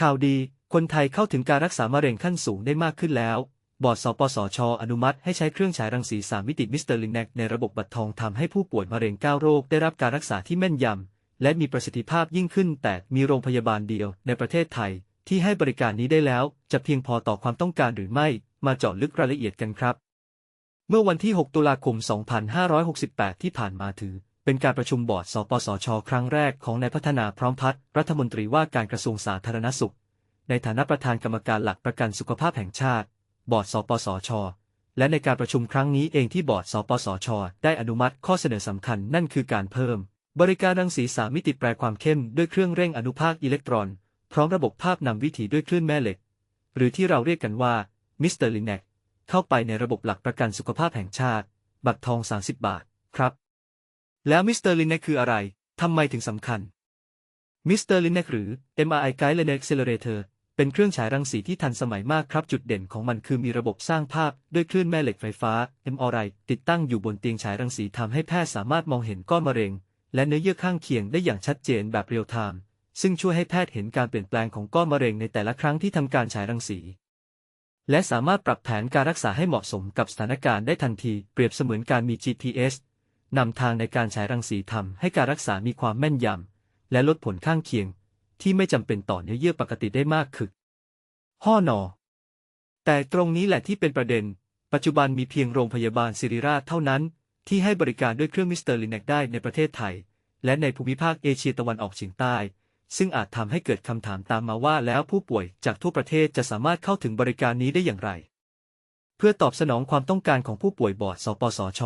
ข่าวดี คนไทยเข้าถึงการรักษามะเร็งขั้นสูงได้มากขึ้นแล้ว บอร์ดสปสช อนุมัติให้ใช้เครื่องฉายรังสี3มิติมิสเตอร์ลินแนกในระบบบัตรทองทำให้ผู้ป่วยมะเร็ง9โรคได้รับการรักษาที่แม่นยำและมีประสิทธิภาพยิ่งขึ้น แต่มีโรงพยาบาลเดียวในประเทศไทย ที่ให้บริการนี้ได้แล้ว จะเพียงพอต่อความต้องการหรือไม่ มาเจาะลึกรายละเอียดกันครับ เมื่อวันที่ 6 ตุลาคม 2568 ที่ผ่านมาถือ เป็นการประชุมบอร์ด สปสช ครั้งแรกของนายพัฒนาพร้อมพัฒน์รัฐมนตรีว่าการกระทรวงสาธารณสุข ในฐานะประธานกรรมการหลักประกันสุขภาพแห่งชาติ บอร์ด สปสช และในการประชุมครั้งนี้เองที่บอร์ด สปสช ได้อนุมัติข้อเสนอสำคัญนั่นคือการเพิ่ม บริการรังสีสามิติแปลความเข้มด้วยเครื่องเร่งอนุภาคอิเล็กตรอน พร้อมระบบภาพนำวิถีด้วยคลื่นแม่เหล็ก หรือที่เราเรียกกันว่ามิสเตอร์ลินแนกเข้าไปในระบบหลักประกันสุขภาพแห่งชาติ บัตรทอง 30 บาท ครับ แล้วมิสเตอร์ลินแนกคืออะไร ทำไมถึงสำคัญ มิสเตอร์ลินแนกหรือ MRI Guided Accelerator เป็นเครื่องฉายรังสีที่ทันสมัยมากครับ จุดเด่นของมันคือมีระบบสร้างภาพ ด้วยคลื่นแม่เหล็กไฟฟ้า MRI ติดตั้งอยู่บนเตียงฉายรังสีทำให้แพทย์สามารถมองเห็นก้อนมะเร็ง และเนื้อเยื่อข้างเคียงได้อย่างชัดเจนแบบเรียลไทม์ ซึ่งช่วยให้แพทย์เห็นการเปลี่ยนแปลงของก้อนมะเร็งในแต่ละครั้งที่ทำการฉายรังสีและสามารถปรับแผนการรักษาให้เหมาะสมกับสถานการณ์ได้ทันที เปรียบเสมือนการมี GPS นำทางในการฉายรังสีทำให้การรักษามีความแม่นยำ และลดผลข้างเคียง ที่ไม่จำเป็นต่อเนื้อเยื่อปกติได้มากขึ้นห้อนอ แต่ตรงนี้แหละที่เป็นประเด็น ปัจจุบันมีเพียงโรงพยาบาลศิริราชเท่านั้น ที่ให้บริการด้วยเครื่องมิสเตอร์ลินแนกได้ในประเทศไทย และในภูมิภาคเอเชียตะวันออกเฉียงใต้ ซึ่งอาจทำให้เกิดคำถามตามมาว่าแล้วผู้ป่วยจากทั่วประเทศจะสามารถเข้าถึงบริการนี้ได้อย่างไร เพื่อตอบสนองความต้องการของผู้ป่วยบอร์ดสปสช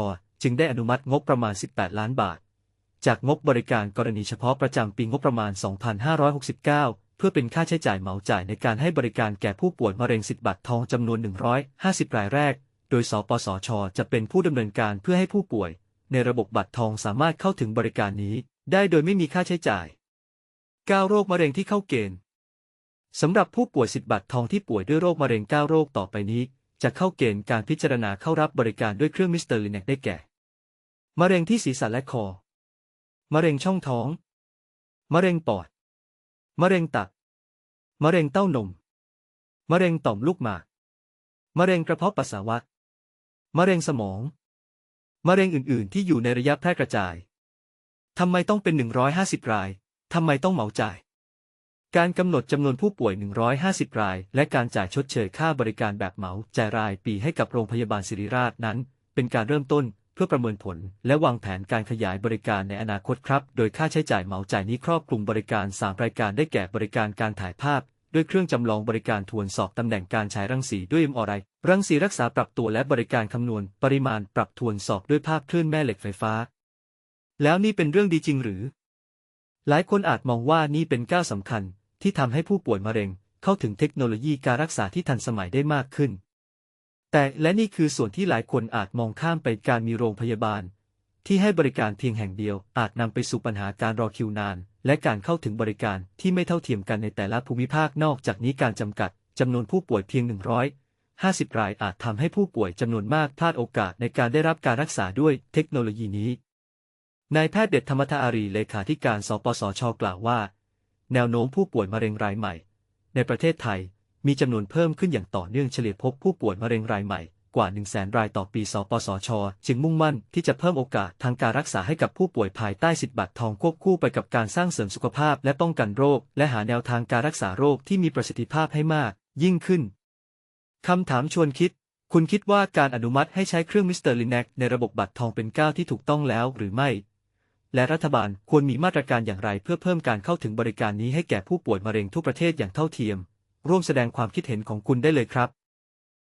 จึงได้อนุมัติงบประมาณ 18 ล้านบาท จากงบบริการกรณีเฉพาะประจำปีงบประมาณ 2569 เพื่อเป็นค่าใช้จ่ายเหมาจ่ายในการให้บริการแก่ผู้ป่วยมะเร็งสิทธิ์บัตรทองจำนวน 150 รายแรก โดย สปสช จะเป็นผู้ดำเนินการเพื่อให้ผู้ป่วย ในระบบบัตรทองสามารถเข้าถึงบริการนี้ ได้โดยไม่มีค่าใช้จ่าย 9 โรคมะเร็งที่เข้าเกณฑ์สำหรับผู้ป่วยสิทธิ์บัตรทองที่ป่วยด้วยโรคมะเร็ง 9 โรคต่อไปนี้ จะเข้าเกณฑ์การพิจารณาเข้ารับบริการด้วยเครื่องมิสเตอร์ลินแนกได้แก่ มะเร็งที่ศีรษะและคอ มะเร็งช่องท้อง มะเร็งปอด มะเร็งตับ มะเร็งเต้านม มะเร็งต่อมลูกหมาก มะเร็งกระเพาะปัสสาวะ มะเร็งสมอง มะเร็งอื่น ๆ ที่อยู่ในระยะแพร่กระจาย ทำไมต้องเป็น 150 ราย ทำไมต้องเหมาจ่าย การกำหนดจำนวนผู้ป่วย 150 ราย และการจ่ายชดเชยค่าบริการแบบเหมาจ่ายรายปีให้กับโรงพยาบาลศิริราชนั้น เป็นการเริ่มต้น เพื่อประเมินผล และวางแผนการขยายบริการในอนาคตครับ โดยค่าใช้จ่ายเหมาจ่ายนี้ครอบคลุมบริการ 3 รายการได้แก่บริการการถ่ายภาพ ด้วยเครื่องจำลองบริการทวนสอบตำแหน่งการฉายรังสีด้วย MRI รังสีรักษาปรับตัวและบริการคำนวณ ปริมาณปรับทวนสอบด้วยภาพคลื่นแม่เหล็กไฟฟ้า แล้วนี่เป็นเรื่องดีจริงหรือ หลายคนอาจมองว่านี่เป็นก้าวสำคัญ ที่ทำให้ผู้ป่วยมะเร็ง เข้าถึงเทคโนโลยีการรักษาที่ทันสมัยได้มากขึ้น แต่และนี่คือส่วนที่หลายคนอาจมองข้ามไปการมีโรงพยาบาล ที่ให้บริการเพียงแห่งเดียว อาจนำไปสู่ปัญหาการรอคิวนาน และการเข้าถึงบริการที่ไม่เท่าเทียมกันในแต่ละภูมิภาคนอกจากนี้การจำกัดจำนวนผู้ป่วยเพียง 150 รายอาจทำให้ผู้ป่วยจำนวนมากพลาดโอกาสในการได้รับการรักษาด้วยเทคโนโลยีนี้นายแพทย์เด็ดธรรมทอารีเลขาธิการ สปสช กล่าวว่า แนวโน้มผู้ป่วยมะเร็งรายใหม่ ในประเทศไทย มีจำนวนเพิ่มขึ้นอย่างต่อเนื่องเฉลี่ยพบผู้ป่วยมะเร็งรายใหม่กว่า 1 0 0 0 0แสนรายต่อปี สปสช จึงมุ่งมั่นที่จะเพิ่มโอกาสทางการรักษาให้กับผู้ป่วยภายใต้สิทธิบัตรทองควบคู่ไปกับการสร้างเสริมสุขภาพและป้องกันโรค และหาแนวทางการรักษาโรคที่มีประสิทธิภาพให้มาก ยิ่งขึ้น คำถามชวนคิด คุณคิดว่าการอนุมัติให้ใช้เครื่องมิสเตอร์ลินแนกในระบบบัตรทองเป็นก้าวที่ถูกต้องแล้วหรือไม่ และรัฐบาลควรมีมาตรการอย่างไรเพื่อเพิ่มการเข้าถึงบริการนี้ให้แก่ผู้ป่วยมะเร็งทั่วประเทศอย่างเท่าเทียม ร่วมแสดงความคิดเห็นของคุณได้เลยครับ